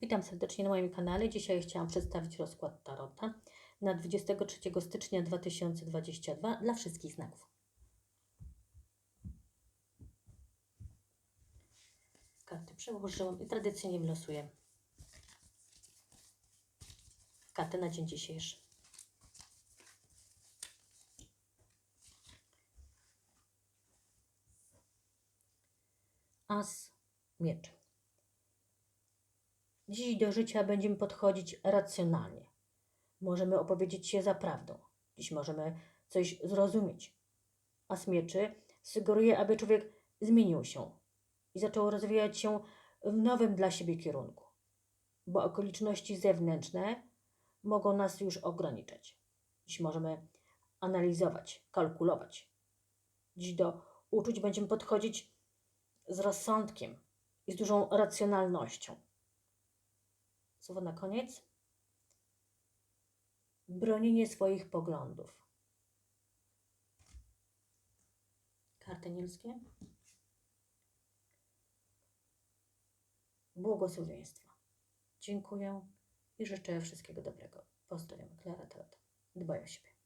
Witam serdecznie na moim kanale. Dzisiaj chciałam przedstawić rozkład Tarota na 23 stycznia 2022 dla wszystkich znaków. Karty przełożyłam i tradycyjnie wylosuję kartę na dzień dzisiejszy. As mieczy. Dziś do życia będziemy podchodzić racjonalnie. Możemy opowiedzieć się za prawdą. Dziś możemy coś zrozumieć. As mieczy sugeruje, aby człowiek zmienił się i zaczął rozwijać się w nowym dla siebie kierunku, bo okoliczności zewnętrzne mogą nas już ograniczać. Dziś możemy analizować, kalkulować. Dziś do uczuć będziemy podchodzić z rozsądkiem i z dużą racjonalnością. Słowo na koniec. Bronienie swoich poglądów. Karty nielskie. Błogosławieństwa. Dziękuję i życzę wszystkiego dobrego. Pozdrawiam. Klara Tarot. Dbaj o siebie.